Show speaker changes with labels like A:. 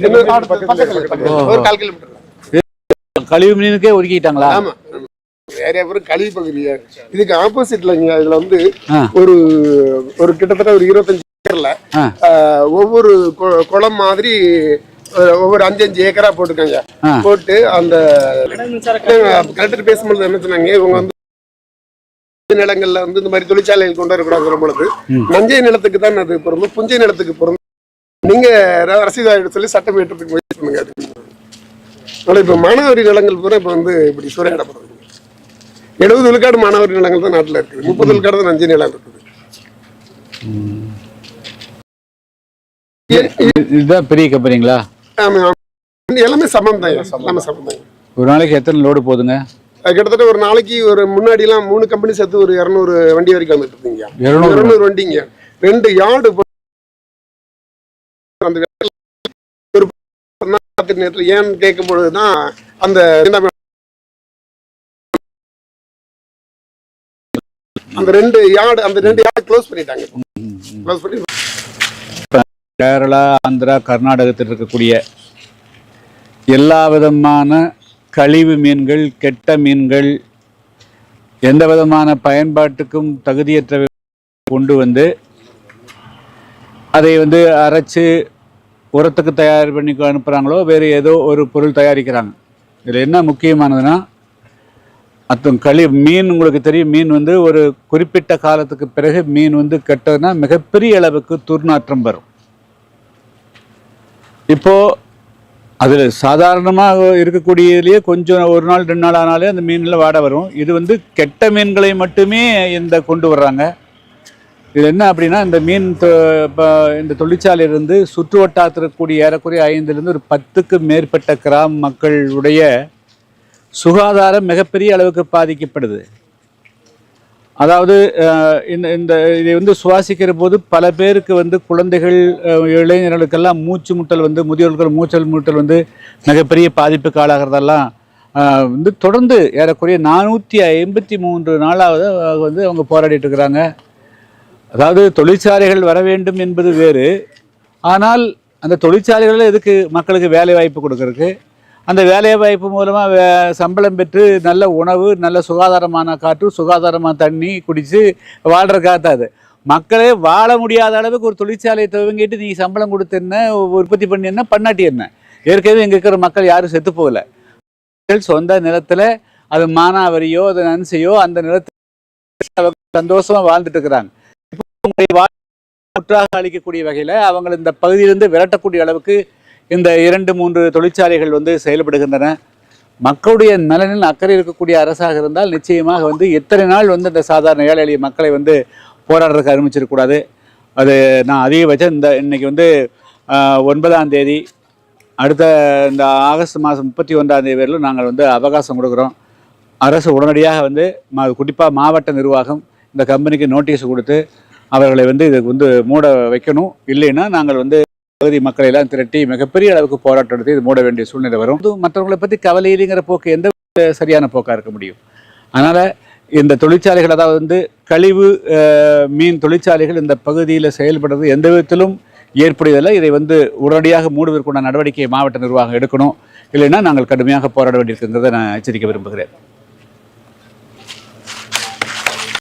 A: ஒரு கால் கிலோமீட்டர்.
B: கழிவு மீனுக்கே ஒதுக்கிட்டாங்களா?
A: ஆமா ஏரியா பூரா கழிவு பகுதியா? இதுக்கு ஆப்போசிட்ல இங்க இதுல வந்து. ஒரு ஒரு கிட்டத்தட்ட ஒரு இருபத்தஞ்சு ஏக்கர்ல ஒவ்வொரு கொ- குளம் மாதிரி ஒவ்வொரு அஞ்சு அஞ்சு ஏக்கரா போட்டிருக்காங்க.
B: ஆ.
A: போட்டு அந்த கலெக்டர் பேசும்போது என்ன சொன்னாங்க இவங்க வந்து நிலங்கள்ல வந்து இந்த மாதிரி தொழிற்சாலைகள் கொண்டு வரக்கூடாது பொழுது. நஞ்சை நிலத்துக்கு தான் அது பொருந்தும் புஞ்சை நிலத்துக்கு பொருந்தும். நீங்க ரசீதாயிட்டு சொல்லி சட்டம் ஏற்றத்துக்கு முயற்சி பண்ணுங்க. ஆனா இப்ப மானாவாரி நிலங்கள் பூரா இப்ப வந்து இப்படி சூறையாடப்படுறது எழுபது விழுக்காடு மானாவாரி நிலங்கள் தான் நாட்டுல இருக்குது. முப்பது விழுக்காடு தான் நஞ்சை நிலம் இருக்குது.
B: இதுதான் பெரிய கம்பெனிங்களா?
A: ஆமா, ஆமா. எல்லாமே சமம் தான் எல்லாமே சமம் தான்.
B: ஒரு நாளைக்கு எத்தனை லோடு போகுதுங்க?
A: அது கிட்டத்தட்ட ஒரு நாளைக்கு ஒரு முன்னாடி எல்லாம் மூணு கம்பெனி சேர்த்து ஒரு இருநூறு வண்டி வரைக்கும் வந்துட்டு
B: இருநூறு.
A: இருநூறு வண்டிங்க. ரெண்டு யார்டு அந்த வேலையில ஒரு பத்து நேரத்துல ஏன்னு கேட்கும் பொழுதுதான் அந்த அந்த ரெண்டு யார்டு அந்த ரெண்டு யார்டு க்ளோஸ் பண்ணிட்டாங்க. க்ளோஸ் பண்ணி
B: கேரளா ஆந்திரா கர்நாடகத்தில் இருக்கக்கூடிய எல்லா விதமான கழிவு மீன்கள் கெட்ட மீன்கள் எந்த விதமான பயன்பாட்டுக்கும் தகுதியற்ற கொண்டு வந்து அதை வந்து அரைச்சு உரத்துக்கு தயார் பண்ணி அனுப்புகிறாங்களோ வேறு ஏதோ ஒரு பொருள் தயாரிக்கிறாங்க. இதில் என்ன முக்கியமானதுன்னா அத்தம் களி மீன் உங்களுக்கு தெரியும் மீன் வந்து ஒரு குறிப்பிட்ட காலத்துக்கு பிறகு மீன் வந்து கெட்டதுன்னா மிகப்பெரிய அளவுக்கு துர்நாற்றம் வரும். இப்போது அதில் சாதாரணமாக இருக்கக்கூடியதுலேயே கொஞ்சம் ஒரு நாள் ரெண்டு நாள் ஆனாலே அந்த மீனில் வாட வரும். இது வந்து கெட்ட மீன்களை மட்டுமே இந்த கொண்டு வர்றாங்க. இது என்ன அப்படின்னா இந்த மீன் தொ- இந்த தொழிற்சாலையிலிருந்து சுற்று வட்டாரத்தில் இருக்கக்கூடிய ஏறக்குறைய ஐந்துலேருந்து ஒரு பத்துக்கு மேற்பட்ட கிராம மக்களுடைய சுகாதாரம் மிகப்பெரிய அளவுக்கு பாதிக்கப்படுது. அதாவது இந்த இந்த இதை வந்து சுவாசிக்கிற போது பல பேருக்கு வந்து குழந்தைகள் இளைஞர்களுக்கெல்லாம் மூச்சு முட்டல் வந்து முதியோர்கள் மூச்சல் முட்டல் வந்து மிகப்பெரிய பாதிப்புக்கு ஆளாகிறதெல்லாம் வந்து தொடர்ந்து ஏறக்குறைய நானூற்றி ஐம்பத்தி மூன்று நாளாவது வந்து அவங்க போராடிட்டு இருக்கிறாங்க. அதாவது தொழிற்சாலைகள் வர வேண்டும் என்பது வேறு. ஆனால் அந்த தொழிற்சாலைகளில் எதுக்கு மக்களுக்கு வேலை வாய்ப்பு கொடுக்கறதுக்கு? அந்த வேலை வாய்ப்பு மூலமாக வே சம்பளம் பெற்று நல்ல உணவு நல்ல சுகாதாரமான காற்று சுகாதாரமான தண்ணி குடித்து வாழ்கிற அது. மக்களே வாழ முடியாத அளவுக்கு ஒரு தொழிற்சாலையை துவங்கிட்டு நீ சம்பளம் கொடுத்து என்ன உற்பத்தி பண்ணி என்ன பண்ணாட்டி என்ன? ஏற்கனவே இங்கே இருக்கிற மக்கள் யாரும் செத்து போகல. மக்கள் சொந்த நிலத்தில் அது மானாவரியோ அது நன்சையோ அந்த நிலத்தில் சந்தோஷமாக வாழ்ந்துட்டு இருக்கிறாங்க. முற்றாக அளிக்கக்கூடிய வகையில் அவங்க இந்த பகுதியிலிருந்து விரட்டக்கூடிய அளவுக்கு இந்த இரண்டு மூன்று தொழிற்சாலைகள் வந்து செயல்படுகின்றன. மக்களுடைய நலனில் அக்கறை இருக்கக்கூடிய அரசாக இருந்தால் நிச்சயமாக வந்து எத்தனை நாள் வந்து இந்த சாதாரண ஏழை எளிய மக்களை வந்து போராடுறதுக்கு அனுமதிச்சிடக்கூடாது அது நான் அதிகபட்சம் இந்த இன்னைக்கு வந்து ஒன்பதாம் தேதி அடுத்த இந்த ஆகஸ்ட் மாதம் முப்பத்தி ஒன்றாம் தேதி வரையிலும் நாங்கள் வந்து அவகாசம் கொடுக்குறோம். அரசு உடனடியாக வந்து மா குறிப்பாக மாவட்ட நிர்வாகம் இந்த கம்பெனிக்கு நோட்டீஸ் கொடுத்து அவர்களை வந்து இதுக்கு வந்து மூட வைக்கணும். இல்லைன்னா நாங்கள் வந்து பகுதி மக்களை எல்லாம் திரட்டி மிகப்பெரிய அளவுக்கு போராட்டம் நடத்தி இது மூட வேண்டிய சூழ்நிலை வரும். மற்றவங்களை பற்றி கவலை இல்லைங்கிற போக்கு எந்த சரியான போக்காக இருக்க முடியும்? அதனால் இந்த தொழிற்சாலைகள் அதாவது வந்து கழிவு மீன் தொழிற்சாலைகள் இந்த பகுதியில் செயல்படுறது எந்த விதத்திலும் ஏற்படுவதில்லை இதை வந்து உடனடியாக மூடுவதற்குண்டான நடவடிக்கையை மாவட்ட நிர்வாகம் எடுக்கணும். இல்லைன்னா நாங்கள் கடுமையாக போராட வேண்டியிருக்குங்கிறத நான் எச்சரிக்க விரும்புகிறேன்.